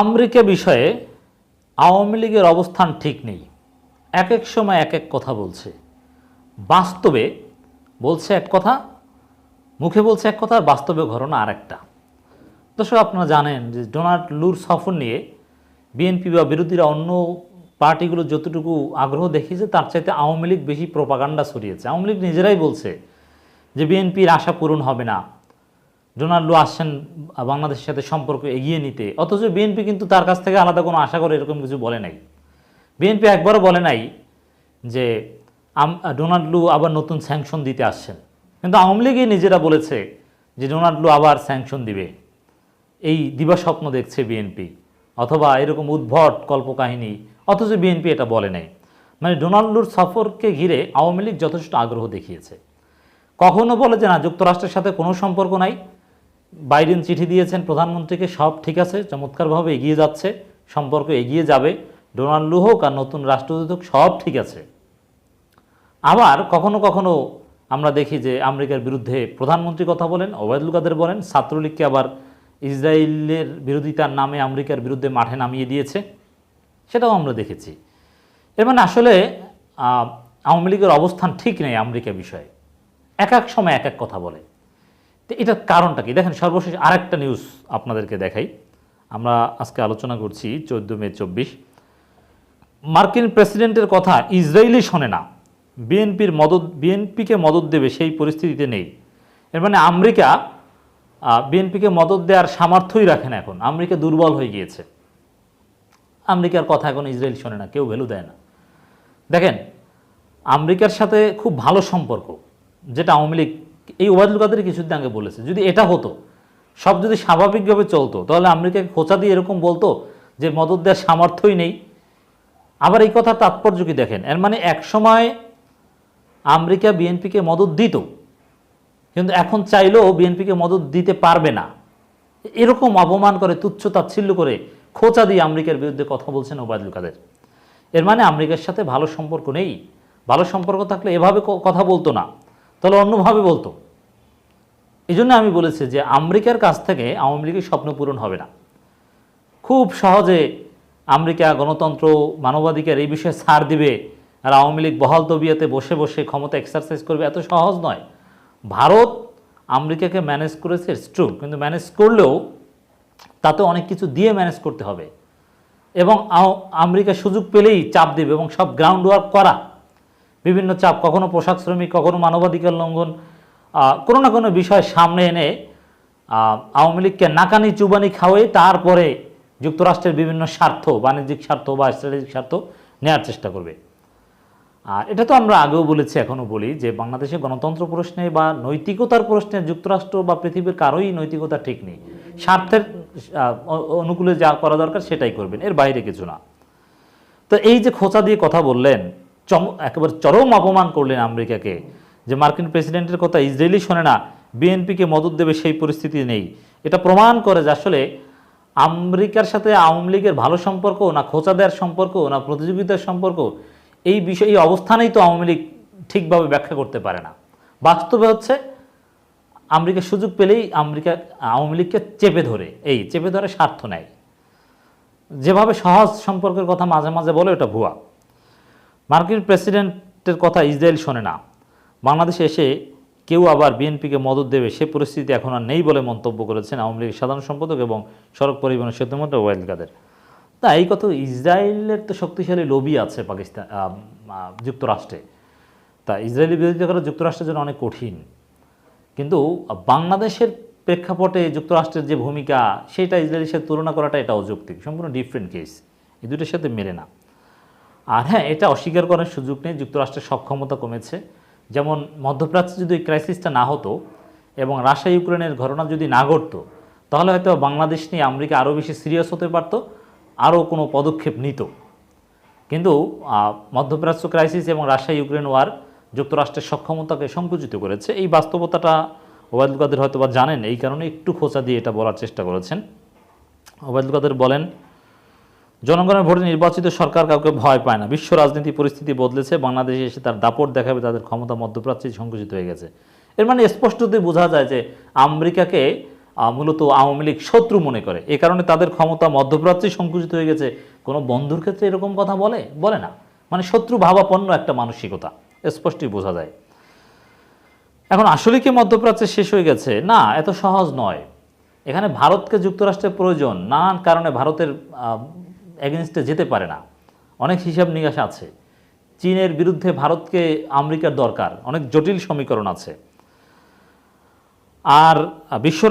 America বিষয়ে আওয়ামী লীগের অবস্থান ঠিক নেই। এক এক সময় এক এক কথা বলছে। বাস্তবে বলছে এক কথা, মুখে বলছে এক কথা, বাস্তবে ঘটনা আর একটা দর্শক, আপনারা জানেন যে ডোনাল্ড লুর সফর নিয়ে বিএনপি বা বিরোধীরা অন্য পার্টিগুলো যতটুকু আগ্রহ দেখিয়েছে, তার চাইতে আওয়ামী লীগ বেশি প্রপাগান্ডা ছড়িয়েছে। আওয়ামী লীগ নিজেরাই বলছে যে বিএনপির আশা পূরণ হবে না। ডোনাল্ড আসছেন বাংলাদেশের সাথে সম্পর্ক এগিয়ে নিতে। অথচ বিএনপি কিন্তু তার কাছ থেকে আলাদা কোনো আশা করে এরকম কিছু বলে নাই। বিএনপি একবারও বলে নাই যে, আম- ডোনাল্ড আবার নতুন স্যাংশন দিতে আসছেন। কিন্তু আওয়ামী লীগই নিজেরা বলেছে যে, ডোনাল্ড লু আবার স্যাংশন দিবে। এই দিবাস্বপ্ন দেখছে বিএনপি। অথবা এরকম উদ্ভট কল্পকাহিনী। অথচ বিএনপি এটা বলে নাই। মানে ডোনাল্ডুর সফরকে ঘিরে আওয়ামী লীগ যথেষ্ট আগ্রহ দেখিয়েছে। কখনো বলে যে, না, যুক্তরাষ্ট্রের সাথে কোনো সম্পর্ক নাই। বাইডেন চিঠি দিয়েছেন প্রধানমন্ত্রীকে, সব ঠিক আছে, চমৎকারভাবে এগিয়ে যাচ্ছে, সম্পর্ক এগিয়ে যাবে, ডোনাল্ডু হোক আর নতুন রাষ্ট্রদূত হোক, সব ঠিক আছে। আবার কখনো কখনো আমরা দেখি যে আমেরিকার বিরুদ্ধে প্রধানমন্ত্রী কথা বলেন, ওবায়দুল কাদের বলেন, ছাত্রলীগকে আবার ইসরায়েলের বিরোধিতার নামে আমেরিকার বিরুদ্ধে মাঠে নামিয়ে দিয়েছে, সেটাও আমরা দেখেছি। এর মানে আসলে আওয়ামী লীগের অবস্থান ঠিক নেই আমেরিকা বিষয়ে। এক এক সময় এক এক কথা বলে। তো এটার কারণটা কি? দেখেন, সর্বশেষ আরেকটা নিউজ আপনাদেরকে দেখাই। আমরা আজকে আলোচনা করছি চোদ্দ মে চব্বিশ। মার্কিন প্রেসিডেন্টের কথা ইসরায়েলি শোনে না। বিএনপির মদত বিএনপিকে মদত দেবে সেই পরিস্থিতিতে নেই। এর মানে আমেরিকা বিএনপিকে মদত দেওয়ার সামর্থ্যই রাখে না এখন। আমেরিকা দুর্বল হয়ে গিয়েছে। আমেরিকার কথা এখন ইসরায়েল শোনে না, কেউ ভ্যালু দেয় না। দেখেন, আমেরিকার সাথে খুব ভালো সম্পর্ক, যেটা আওয়ামী লীগ এই ওবায়দুল কাদের কিছুদিন আগে বলেছে, যদি এটা হতো, সব যদি স্বাভাবিকভাবে চলতো, তাহলে আমেরিকাকে খোঁচা দিয়ে এরকম বলতো যে মদত দেওয়ার সামর্থ্যই নেই। আবার এই কথার তাৎপর্য কি দেখেন? এর মানে এক সময় আমেরিকা বিএনপিকে মদত দিত, কিন্তু এখন চাইলেও বিএনপিকে মদত দিতে পারবে না। এরকম অপমান করে, তুচ্ছ তাচ্ছিল্য করে খোঁচা দিয়ে আমেরিকার বিরুদ্ধে কথা বলছেন ওবায়দুল কাদের। এর মানে আমেরিকার সাথে ভালো সম্পর্ক নেই। ভালো সম্পর্ক থাকলে এভাবে কথা বলতো না। তাহলে অন্যভাবে বলতো। এই জন্য আমি বলেছি যে আমেরিকার কাছ থেকে আওয়ামী লীগের স্বপ্ন পূরণ হবে না। খুব সহজে আমেরিকা গণতন্ত্র, মানবাধিকার এই বিষয়ে ছাড় দিবে আর আওয়ামী লীগ বহাল তবিয়াতে বসে বসে ক্ষমতা এক্সারসাইজ করবে এত সহজ নয়। ভারত আমেরিকাকে ম্যানেজ করেছে ট্রু কিন্তু ম্যানেজ করলেও তাতে অনেক কিছু দিয়ে ম্যানেজ করতে হবে। এবং আমেরিকা সুযোগ পেলেই চাপ দেবে এবং সব গ্রাউন্ড ওয়ার্ক করা। বিভিন্ন চাপ, কখনো পোশাক শ্রমিক, কখনো মানবাধিকার লঙ্ঘন কোনো না কোনো বিষয় সামনে এনে আওয়ামী লীগকে নাকানি চুবানি খাওয়াই, তারপরে যুক্তরাষ্ট্রের বিভিন্ন স্বার্থ, বাণিজ্যিক স্বার্থ বা স্ট্র্যাটেজিক স্বার্থ নেওয়ার চেষ্টা করবে। আর এটা তো আমরা আগেও বলেছি, এখনও বলি যে বাংলাদেশে গণতন্ত্র প্রশ্নে বা নৈতিকতার প্রশ্নে যুক্তরাষ্ট্র বা পৃথিবীর কারোই নৈতিকতা ঠিক নেই। স্বার্থের অনুকূলে যা করা দরকার সেটাই করবেন, এর বাইরে কিছু না। তো এই যে খোঁচা দিয়ে কথা বললেন চম, একেবারে চরম অপমান করলেন আমেরিকাকে। যে মার্কিন প্রেসিডেন্টের কথা ইসরায়েলি শোনে না, বিএনপিকে মদত দেবে সেই পরিস্থিতি নেই। এটা প্রমাণ করে যে আসলে আমেরিকার সাথে আওয়ামী লীগের ভালো সম্পর্ক না খোঁচা দেওয়ার সম্পর্ক না প্রতিযোগিতার সম্পর্ক এই বিষয়, এই অবস্থানেই তো আওয়ামী লীগ ঠিকভাবে ব্যাখ্যা করতে পারে না। বাস্তবে হচ্ছে, আমেরিকা সুযোগ পেলেই আমেরিকা, আওয়ামী লীগকে চেপে ধরে। এই চেপে ধরে স্বার্থ নেয়। যেভাবে সহজ সম্পর্কের কথা মাঝে মাঝে বলে ওটা ভুয়া। মার্কিন প্রেসিডেন্টের কথা ইসরায়েল শোনে না। বাংলাদেশে এসে কেউ আবার বিএনপিকে মদত দেবে, সে পরিস্থিতি এখন আর নেই বলে মন্তব্য করেছেন আওয়ামী লীগের সাধারণ সম্পাদক এবং সড়ক পরিবহন সেতুমন্ত্রী ওয়াইল কাদের। তা এই কথা ইসরায়েলের তো শক্তিশালী লবি আছে পাকিস্তান যুক্তরাষ্ট্রে। তা ইসরায়েলি বিরোধিতা করা যুক্তরাষ্ট্রের জন্য অনেক কঠিন। কিন্তু বাংলাদেশের প্রেক্ষাপটে যুক্তরাষ্ট্রের যে ভূমিকা, সেটা ইসরায়েলের সাথে তুলনা করাটা এটা অযৌক্তিক, সম্পূর্ণ ডিফারেন্ট কেস এই দুটোর সাথে মেলে না। আর হ্যাঁ এটা অস্বীকার করার সুযোগ নেই, যুক্তরাষ্ট্রের সক্ষমতা কমেছে। যেমন মধ্যপ্রাচ্যে যদি এই ক্রাইসিসটা না হতো এবং রাশিয়া ইউক্রেনের ঘটনা যদি না ঘটতো, তাহলে হয়তো বাংলাদেশ নিয়ে আমেরিকা আরও বেশি সিরিয়াস হতে পারতো, আরও কোনো পদক্ষেপ নিত। কিন্তু মধ্যপ্রাচ্য ক্রাইসিস এবং রাশিয়া ইউক্রেন ওয়ার যুক্তরাষ্ট্রের সক্ষমতাকে সংকুচিত করেছে। এই বাস্তবতাটা ওবায়দুল কাদের হয়তো বা জানেন, এই কারণে একটু খোঁচা দিয়ে এটা বলার চেষ্টা করেছেন। ওবায়দুল কাদের বলেন জনগণের ভোটে নির্বাচিত সরকার কাউকে ভয় পায় না। বিশ্ব রাজনীতি পরিস্থিতি বদলেছে, বাংলাদেশে এসে তার দাপট দেখাবে, তাদের ক্ষমতা মধ্যপ্রাচ্যে সংকুচিত হয়ে গেছে। এর মানে স্পষ্টতই বোঝা যায় যে আমেরিকাকে মূলত আওয়ামী লীগ শত্রু মনে করে। এ কারণে তাদের ক্ষমতা মধ্যপ্রাচ্যে সংকুচিত হয়ে গেছে। কোনো বন্ধুর ক্ষেত্রে এরকম কথা বলে? বলে না। মানে শত্রু ভাবাপন্ন একটা মানসিকতা, স্পষ্টই বোঝা যায়। এখন আসলে কি মধ্যপ্রাচ্যে শেষ হয়ে গেছে? না, এত সহজ নয়। এখানে ভারতকে যুক্তরাষ্ট্রের প্রয়োজন। নানান কারণে ভারতের এগেনস্টে যেতে পারে না। অনেক হিসাব নিকাশ আছে। চীনের বিরুদ্ধে ভারতকে আমেরিকার দরকার। অনেক জটিল সমীকরণ আছে। আর বিশ্ব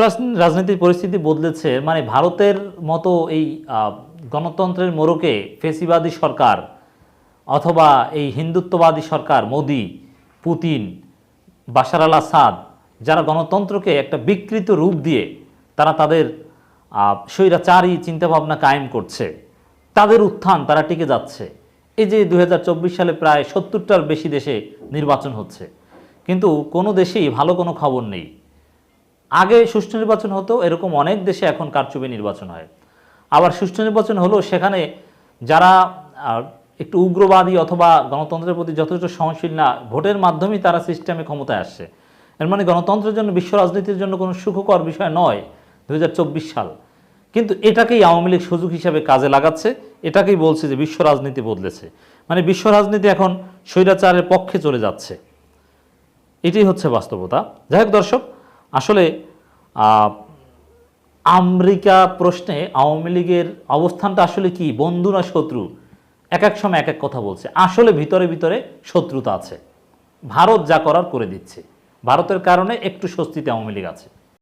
রাজনীতির পরিস্থিতি বদলেছে মানে ভারতের মতো এই গণতন্ত্রের মোড়কে ফেসিবাদী সরকার অথবা এই হিন্দুত্ববাদী সরকার Modi, Putin, Bashar al Assad, যারা গণতন্ত্রকে একটা বিকৃত রূপ দিয়ে তারা তাদের স্বৈরাচারী চিন্তাভাবনা কায়েম করছে। তাদের উত্থান, তারা টিকে যাচ্ছে। এই যে দু হাজার চব্বিশ সালে প্রায় সত্তরটার বেশি দেশে নির্বাচন হচ্ছে। কিন্তু কোনো দেশেই ভালো কোনো খবর নেই। আগে সুষ্ঠু নির্বাচন হতো, এরকম অনেক দেশে এখন কারচুপি নির্বাচন হয়। আবার সুষ্ঠু নির্বাচন হলো সেখানে যারা একটু উগ্রবাদী অথবা গণতন্ত্রের প্রতি যথেষ্ট সহনশীল না, ভোটের মাধ্যমেই তারা সিস্টেমে ক্ষমতায় আসছে। এর মানে গণতন্ত্রের জন্য, বিশ্ব রাজনীতির জন্য কোনো সুখকর বিষয় নয় দু সাল। কিন্তু এটাকেই আওয়ামী লীগ সুযোগ হিসাবে কাজে লাগাচ্ছে, এটাকেই বলছে যে বিশ্ব রাজনীতি বদলেছে। মানে বিশ্ব রাজনীতি এখন স্বৈরাচারের পক্ষে চলে যাচ্ছে। এটাই হচ্ছে বাস্তবতা। যাই হোক দর্শক, আসলে আমেরিকা প্রশ্নে আওয়ামী লীগের অবস্থানটা আসলে কি? বন্ধু না শত্রু? এক এক সময় এক এক কথা বলছে। আসলে ভিতরে ভিতরে শত্রুতা আছে। ভারত যা করার করে দিচ্ছে। ভারতের কারণে একটু স্বস্তিতে আওয়ামী লীগ আছে।